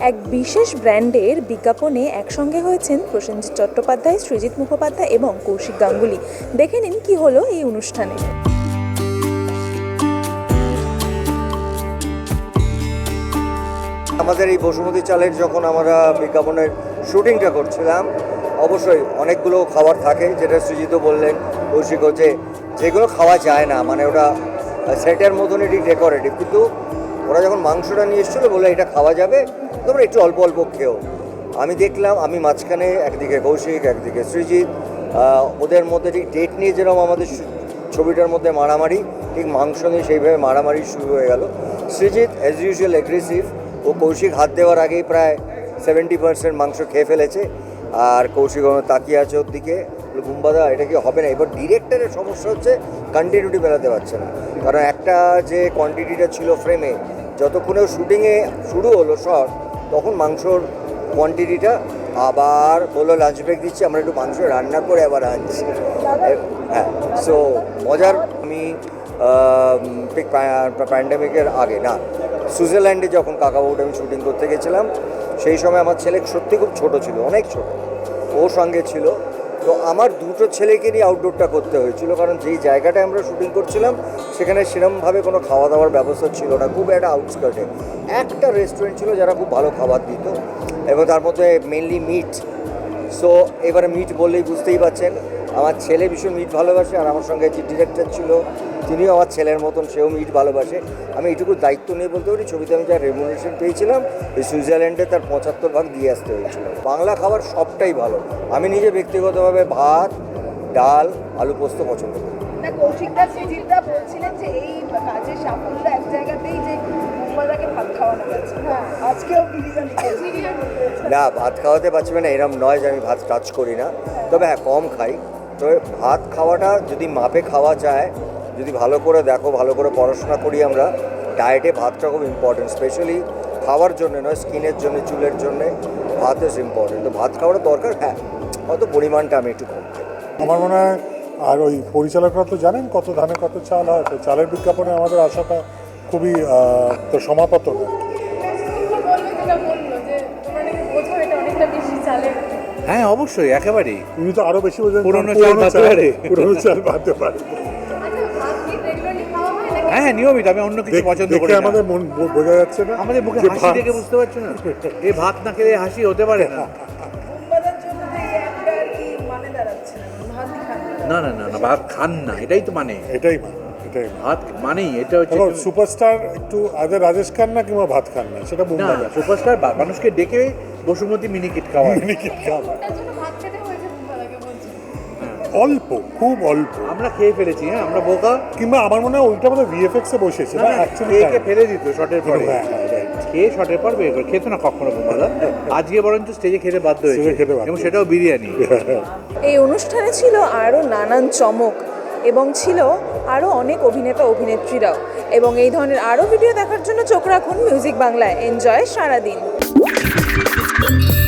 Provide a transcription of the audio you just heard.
এক বিশেষ ব্র্যান্ডের বিজ্ঞাপনে একসঙ্গে হয়েছেন প্রসেনজিৎ চট্টোপাধ্যায় সৃজিত মুখোপাধ্যায় এবং কৌশিক গাঙ্গুলি। দেখে নিন কি হলো এই অনুষ্ঠানে। আমাদের এই বসুমতী চালের যখন আমরা বিজ্ঞাপনের শুটিংটা করছিলাম, অবশ্যই অনেকগুলো খাবার থাকে, যেটা সৃজিত বললেন কৌশিক হচ্ছে যেগুলো খাওয়া যায় না মানে ওটা সেটের মতন এটি ডেকোরেটিভ, কিন্তু ওরা যখন মাংসটা নিয়ে এসেছিল বলে এটা খাওয়া যাবে? তোমরা একটু অল্প অল্প খেও। আমি দেখলাম, আমি মাঝখানে একদিকে কৌশিক, একদিকে সৃজিৎ ওদের মধ্যে ঠিক ডেট নিয়ে যেরকম আমাদের ছবিটার মধ্যে মারামারি, ঠিক মাংস নিয়ে সেইভাবে মারামারি শুরু হয়ে গেল। সৃজিৎ অ্যাজ ইউজুয়াল অ্যাগ্রেসিভ ও কৌশিক হাত দেওয়ার আগেই প্রায় সেভেন্টি পার্সেন্ট মাংস খেয়ে ফেলেছে। আর কৌশিক তাকিয়ে আছে ওর দিকে। বুম্বাদা এটা কি হবে না? এবার ডিরেক্টরের সমস্যা হচ্ছে কন্টিনিউটি মেলাতে পারছে না। কারণ একটা যে কোয়ান্টিটিটা ছিল ফ্রেমে যতক্ষণে শুটিংয়ে শুরু হলো শট তখন মাংসর কোয়ান্টিটিটা আবার বলল লাঞ্চ ব্রেক দিচ্ছি আমরা একটু মাংস রান্না করে আবার আনছি। হ্যাঁ সো মজার আমি প্যান্ডামিকের আগে না সুইজারল্যান্ডে যখন কাকাবাবুটা আমি শুটিং করতে গেছিলাম সেই সময় আমার ছেলে সত্যি খুব ছোট ছিল অনেক ছোট। ওর সঙ্গে ছিল তো আমার দুটো ছেলেকে নিয়ে আউটডোরটা করতে হয়েছিল, কারণ যেই জায়গাটায় আমরা শুটিং করছিলাম, সেখানে সেরমভাবে কোনো খাওয়া দাওয়ার ব্যবস্থা ছিল না। খুব একটা আউটস্কার্টে একটা রেস্টুরেন্ট ছিল যারা খুব ভালো খাবার দিত, এবং তার মধ্যে মেনলি মিট সো এবারে মিট বললেই বুঝতেই পারছেন। আমার ছেলে ভীষণ মিট ভালোবাসে আর আমার সঙ্গে যে ডিরেক্টর ছিল তিনিও আমার ছেলের মতন সেও মিট ভালোবাসে। আমি এইটুকু দায়িত্ব নিয়ে বলতে পারি ছবিতে আমি যা রেমুনেশন পেয়েছিলাম ওই সুইজারল্যান্ডে তার পঁচাত্তর ভাগ দিয়ে আসতে হয়েছিল। বাংলা খাবার সবটাই ভালো। আমি নিজে ব্যক্তিগতভাবে ভাত ডাল আলু পোস্ত পছন্দ করি। না কৌশিকদা সুজিতদা বলছিলেন যে এই কাজের সাফল্য এক জায়গাতেই যে মুম্বাদাকে ভাত খাওয়ানো গেছে হ্যাঁ আজকেও না ভাত খাওয়াতে পারছি না এরম নয় যে আমি ভাত টাচ করি না। তবে হ্যাঁ কম খাই। তবে ভাত খাওয়াটা যদি মাপে খাওয়া যায়, যদি ভালো করে দেখো, ভালো করে পড়াশোনা করি আমরা ডায়েটে ভাতটা খুব ইম্পর্টেন্ট স্পেশালি খাওয়ার জন্য নয়, স্কিনের জন্য, চুলের জন্য ভাত ইজ ইম্পর্টেন্ট তো ভাত খাওয়াটা দরকার? হ্যাঁ হয়তো পরিমাণটা আমি একটু কম আমার মনে হয়, আর ওই পরিচালকরা তো জানেন কত ধানে কত চাল হয়, তো চালের বিজ্ঞাপনে আমাদের আশাটা খুবই তো সমাপতন আর কি। হ্যাঁ অবশ্যই একেবারেই। উনি তো আরও বেশি বোঝেন পুরনো চাল পারে। পুরনো চাল পারে। হয় হ্যাঁ নিয়মিত আমি অন্য কিছু পছন্দ করি না। আমাদের মন বোঝা যাচ্ছে না আমাদের মুখে হাসি দেখে বুঝতে পারছ না? এই ভাত না খেলে হাসি হতে পারে না। না না। না না না না ভাত খান না এটাই তো মানে। এটাই মানে এটাই মানে। ভাত মানেই এটা হচ্ছে সুপারস্টার একটু আদের রাজেশ খান্না কিংবা ভাত খান না? সেটা না সুপারস্টার মানুষকে ডেকে বসুমতী মিনি কিট ভাত খেতে হয়েছে মুম্বাদাকে বলছি। অল্প খুব অল্প। আমরা খেয়ে ফেলেছি হ্যাঁ আমরা বোকা। কিংবা আমার মনে হয় ওইটা আমাদের ভিএফএক্স এ বসেছে না অ্যাকচুয়ালি খেয়ে ফেলে দিত শটের পরে। হ্যাঁ হ্যাঁ খেয়ে শটের পর বের করে। খেতো না কখনো বোমাদা আজকে বরঞ্চ স্টেজে খেতে বাধ্য হয়েছে। খেতে বাধ্য এবং সেটাও বিরিয়ানি। এই অনুষ্ঠানে ছিল আরও নানান চমক এবং ছিল আরও অনেক অভিনেতা অভিনেত্রীরাও। এবং এই ধরনের আরও ভিডিও দেখার জন্য চোখ রাখুন মিউজিক বাংলায় এনজয় সারাদিন। Thank you.